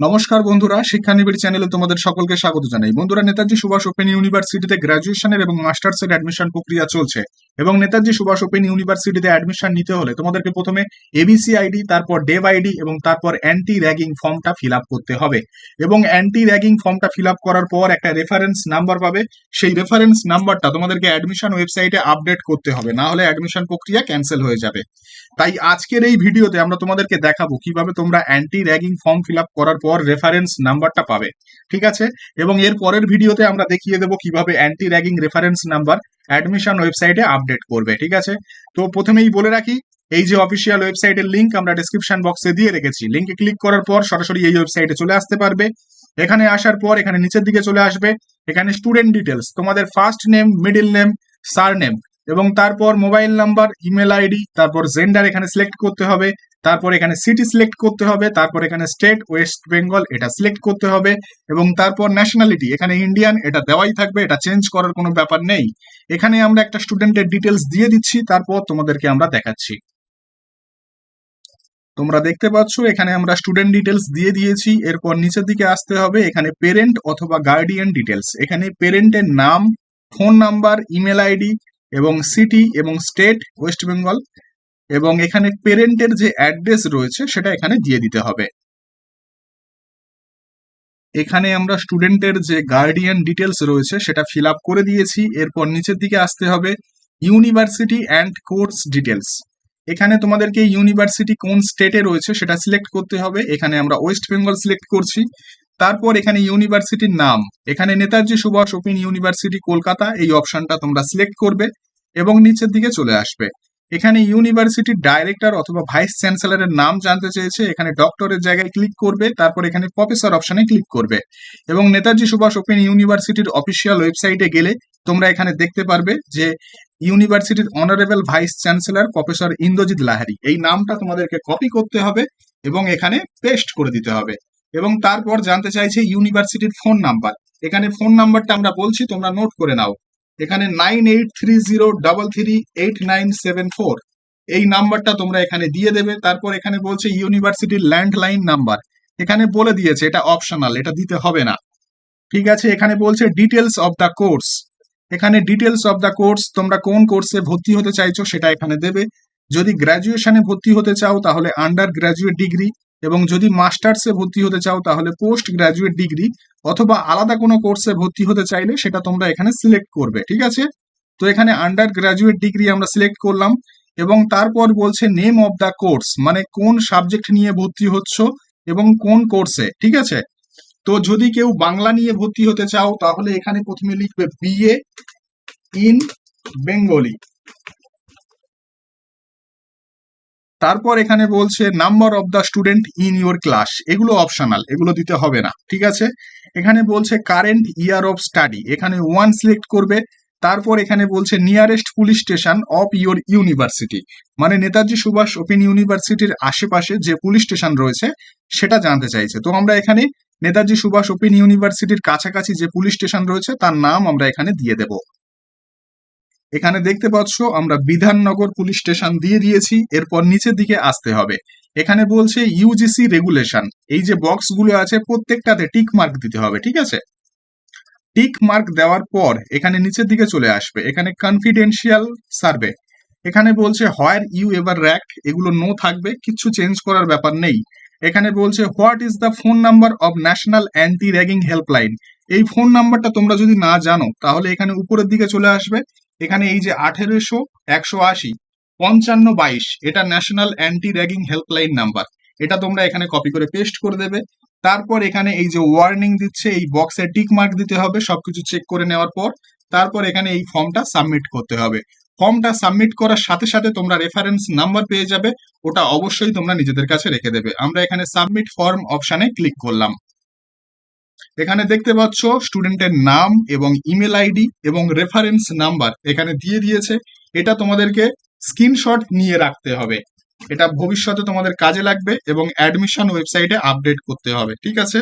নমস্কার বন্ধুরা, শিক্ষানিবিড় চ্যানেলে তোমাদের সকলকে স্বাগত জানাই। বন্ধুরা, নেতাজি সুভাষ ওপেন ইউনিভার্সিটিতে গ্রাজুয়েশনের এবং মাস্টার্সের অ্যাডমিশন প্রক্রিয়া চলছে। এবং নেতাজি সুভাষ ওপেন ইউনিভার্সিটিতে অ্যাডমিশন নিতে হলে তোমাদেরকে প্রথমে এবিসি আইডি তারপর ডেভ আইডি এবং তারপর অ্যান্টি র্যাগিং ফর্মটা ফিল আপ করতে হবে। এবং অ্যান্টি র্যাগিং ফর্মটা ফিল আপ করার পর একটা রেফারেন্স নাম্বার পাবে। সেই রেফারেন্স নাম্বারটা তোমাদেরকে অ্যাডমিশন ওয়েবসাইটে আপডেট করতে হবে। না হলে অ্যাডমিশন প্রক্রিয়া ক্যান্সেল হয়ে যাবে। তাই আজকের এই ভিডিওতে আমরা তোমাদেরকে দেখাবো কীভাবে তোমরা anti ragging form fill up করার পর রেফারেন্স নাম্বারটা পাবে। ঠিক আছে? এবং এর পরের ভিডিওতে আমরা দেখিয়ে দেবো কীভাবে anti ragging reference number admission ওয়েবসাইটে আপডেট করবে, ঠিক আছে? তো প্রথমেই বলে রাখি, এই যে অফিসিয়াল ওয়েবসাইটের লিঙ্ক আমরা ডিসক্রিপশন বক্সে দিয়ে রেখেছি লিঙ্কে ক্লিক করার পর সরাসরি এই ওয়েবসাইটে চলে আসতে পারবে। এখানে আসার পর এখানে নিচের দিকে চলে আসবে, এখানে স্টুডেন্ট ডিটেলস তোমাদের first name middle name surname name তারপর মোবাইল নাম্বার, ইমেল আইডি, তারপর জেন্ডার এখানে সিলেক্ট করতে হবে, তারপর এখানে সিটি সিলেক্ট করতে হবে, তারপর এখানে স্টেট ওয়েস্ট বেঙ্গল এটা সিলেক্ট করতে হবে, এবং তারপর ন্যাশনালিটি এখানে ইন্ডিয়ান এটা দেওয়াই থাকবে, এটা চেঞ্জ করার কোনো ব্যাপার নেই। এখানে আমরা একটা স্টুডেন্টের ডিটেলস দিয়ে দিচ্ছি, তারপর তোমাদেরকে আমরা দেখাচ্ছি। তোমরা দেখতে পাচ্ছ, এখানে আমরা স্টুডেন্ট ডিটেলস দিয়ে দিয়েছি, এরপর নিচের দিকে আসতে হবে, এখানে পেরেন্ট অথবা গার্ডিয়ান ডিটেলস এখানে পেরেন্টের নাম ফোন নাম্বার ইমেল আইডি এবং সিটি এবং স্টেট ওয়েস্ট বেঙ্গল এবং এখানে পেরেন্টের যে অ্যাড্রেস রয়েছে, সেটা এখানে দিয়ে দিতে হবে। এখানে আমরা স্টুডেন্টের যে গার্ডিয়ান ডিটেলস রয়েছে, সেটা ফিল আপ করে দিয়েছি। এরপর নিচের দিকে আসতে হবে ইউনিভার্সিটি অ্যান্ড কোর্স ডিটেলস এখানে তোমাদেরকে ইউনিভার্সিটি কোন স্টেটে রয়েছে, সেটা সিলেক্ট করতে হবে। এখানে আমরা ওয়েস্ট বেঙ্গল সিলেক্ট করছি। তারপর এখানে ইউনিভার্সিটির নাম। এখানে নেতাজি সুভাষ ওপেন ইউনিভার্সিটি, কলকাতা, এই অপশনটা তোমরা সিলেক্ট করবে এবং নিচের দিকে চলে আসবে। এখানে ইউনিভার্সিটির ডাইরেক্টর অথবা ভাইস চ্যান্সেলরের নাম জানতে চেয়েছে। এখানে ডক্টরের জায়গায় ক্লিক করবে, তারপর এখানে প্রফেসর অপশনে ক্লিক করবে। এবং নেতাজি সুভাষ ওপেন ইউনিভার্সিটির অফিসিয়াল ওয়েবসাইটে গেলে তোমরা এখানে দেখতে পারবে যে ইউনিভার্সিটির honourable vice chancellor professor Indrajit Lahiri. এই নামটা তোমাদেরকে কপি করতে হবে এবং এখানে পেস্ট করে দিতে হবে। এবং তারপর জানতে চাইছে ইউনিভার্সিটির ফোন নাম্বার। এখানে ফোন নাম্বারটা আমরা বলছি, তোমরা নোট করে নাও। এখানে nine eight three zero double three eight nine seven four এই নাম্বারটা তোমরা এখানে দিয়ে দেবে। তারপর এখানে বলছে ইউনিভার্সিটির ল্যান্ডলাইন নাম্বার। এখানে বলে দিয়েছে, এটা অপশনাল এটা দিতে হবে না। ঠিক আছে, এখানে বলছে ডিটেলস অফ দ্য কোর্স এখানে ডিটেলস অফ দ্য কোর্স তোমরা কোন কোর্সে ভর্তি হতে চাইছো সেটা এখানে দেবে। যদি গ্র্যাজুয়েশনে ভর্তি হতে চাও, তাহলে আন্ডার গ্র্যাজুয়েট ডিগ্রি এবং যদি মাস্টার্সে ভর্তি হতে চাও, তাহলে পোস্ট গ্রাজুয়েট ডিগ্রি অথবা আলাদা কোনো কোর্সে ভর্তি হতে চাইলে সেটা তোমরা এখানে সিলেক্ট করবে, ঠিক আছে? তো এখানে আন্ডার গ্র্যাজুয়েট ডিগ্রি আমরা সিলেক্ট করলাম এবং তারপর বলছে নেম অফ দ্য কোর্স মানে কোন সাবজেক্ট নিয়ে ভর্তি হচ্ছ এবং কোন কোর্সে ঠিক আছে? তো যদি কেউ বাংলা নিয়ে ভর্তি হতে চাও, তাহলে এখানে প্রথমে লিখবে বিএ ইন বেঙ্গলি তারপর এখানে বলছে number of the student in your class এগুলো অপশনাল এগুলো দিতে হবে না, ঠিক আছে? এখানে বলছে কারেন্ট ইয়ার অফ স্টাডি এখানে ওয়ান সিলেক্ট করবে, তারপর এখানে বলছে nearest police station of your university মানে নেতাজি সুভাষ ওপেন ইউনিভার্সিটির আশেপাশে যে পুলিশ স্টেশন রয়েছে, সেটা জানতে চাইছে। তো আমরা এখানে নেতাজি সুভাষ ওপেন ইউনিভার্সিটির কাছাকাছি যে পুলিশ স্টেশন রয়েছে, তার নাম আমরা এখানে দিয়ে দেব। এখানে দেখতে পাচ্ছ, আমরা বিধাননগর পুলিশ স্টেশন দিয়ে দিয়েছি, এরপর নিচের দিকে আসতে হবে। এখানে বলছে ইউজিসি রেগুলেশন এই যে বক্সগুলো আছে, প্রত্যেকটাতে টিক মার্ক দিতে হবে, ঠিক আছে? টিক মার্ক দেওয়ার পর এখানে নিচের দিকে চলে আসবে। এখানে কনফিডেন্সিয়াল সার্ভে এখানে বলছে হোয়ার ইউ এভার র্যাক এগুলো নো থাকবে, কিছু চেঞ্জ করার ব্যাপার নেই। এখানে বলছে what is the phone number of national anti ragging helpline এই ফোন নাম্বারটা তোমরা যদি না জানো, তাহলে এখানে উপরের দিকে চলে আসবে। এখানে এই যে আঠেরোশো, একশো আশি, পঞ্চান্ন বাইশ, এটা national anti ragging helpline number এটা তোমরা এখানে কপি করে পেস্ট করে দেবে। তারপর এখানে এই যে ওয়ার্নিং দিচ্ছে, এই বক্সে টিক মার্ক দিতে হবে, সবকিছু চেক করে নেওয়ার পর তারপর এখানে এই ফর্মটা সাবমিট করতে হবে। ফর্মটা সাবমিট করার সাথে সাথে তোমরা রেফারেন্স নাম্বার পেয়ে যাবে, ওটা অবশ্যই তোমরা নিজেদের কাছে রেখে দেবে। আমরা এখানে সাবমিট ফর্ম অপশানে ক্লিক করলাম। এখানে দেখতে পাচ্ছ স্টুডেন্টের নাম এবং ইমেল আইডি এবং রেফারেন্স নাম্বার এখানে দিয়ে দিয়েছে। এটা তোমাদেরকে স্ক্রিনশট নিয়ে রাখতে হবে। এটা ভবিষ্যতে তোমাদের কাজে লাগবে এবং অ্যাডমিশন ওয়েবসাইটে আপডেট করতে হবে। ঠিক আছে?